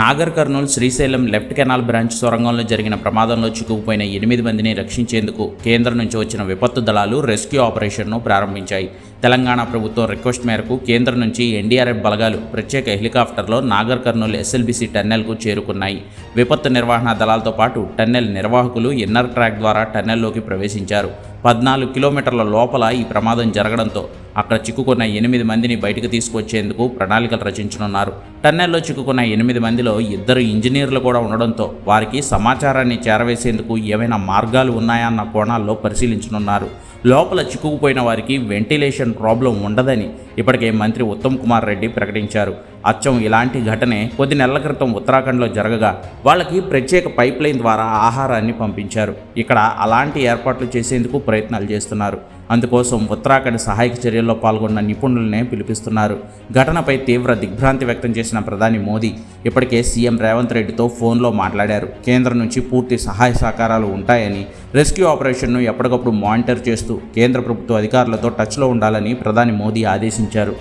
Nagarkurnool Srisailam left canal branch సొరంగంలో జరిగిన ప్రమాదంలో చిక్కుకుపోయిన ఎనిమిది మందిని రక్షించేందుకు కేంద్రం నుంచి వచ్చిన విపత్తు దళాలు రెస్క్యూ ఆపరేషన్ను ప్రారంభించాయి. తెలంగాణ ప్రభుత్వం రిక్వెస్ట్ మేరకు కేంద్రం నుంచి ఎన్డీఆర్ఎఫ్ బలగాలు ప్రత్యేక హెలికాప్టర్లో నాగర్ కర్నూలు ఎస్ఎల్బిసి టన్నెల్కు చేరుకున్నాయి. విపత్తు నిర్వహణ దళాలతో పాటు టన్నెల్ నిర్వాహకులు ఇన్నర్ ట్రాక్ ద్వారా టన్నెల్లోకి ప్రవేశించారు. పద్నాలుగు కిలోమీటర్ల లోపల ఈ ప్రమాదం జరగడంతో అక్కడ చిక్కుకున్న ఎనిమిది మందిని బయటకు తీసుకొచ్చేందుకు ప్రణాళికలు రచించనున్నారు. టన్నెల్లో చిక్కుకున్న ఎనిమిది మందిలో ఇద్దరు ఇంజనీర్లు కూడా ఉండడంతో వారికి సమాచారాన్ని చేరవేసేందుకు ఏమైనా మార్గాలు ఉన్నాయన్న కోణాల్లో పరిశీలించనున్నారు. లోపల చిక్కుకుపోయిన వారికి వెంటిలేషన్ ప్రాబ్లం ఉండదని ఇప్పటికే మంత్రి ఉత్తమ్ కుమార్ రెడ్డి ప్రకటించారు. అచ్చం ఇలాంటి ఘటనే కొద్ది నెలల క్రితం ఉత్తరాఖండ్లో జరగగా వాళ్ళకి ప్రత్యేక పైప్ లైన్ ద్వారా ఆహారాన్ని పంపించారు. ఇక్కడ అలాంటి ఏర్పాట్లు చేసేందుకు ప్రయత్నాలు చేస్తున్నారు. అందుకోసం ఉత్తరాఖండ్ సహాయక చర్యల్లో పాల్గొన్న నిపుణులనే పిలిపిస్తున్నారు. ఘటనపై తీవ్ర దిగ్భ్రాంతి వ్యక్తం చేసిన ప్రధాని మోదీ ఇప్పటికే సీఎం రేవంత్ రెడ్డితో ఫోన్లో మాట్లాడారు. కేంద్రం నుంచి పూర్తి సహాయ సహకారాలు ఉంటాయని రెస్క్యూ ఆపరేషన్ను ఎప్పటికప్పుడు మానిటర్ చేస్తూ కేంద్ర ప్రభుత్వ అధికారులతో టచ్లో ఉండాలని ప్రధాని మోదీ ఆదేశించారు.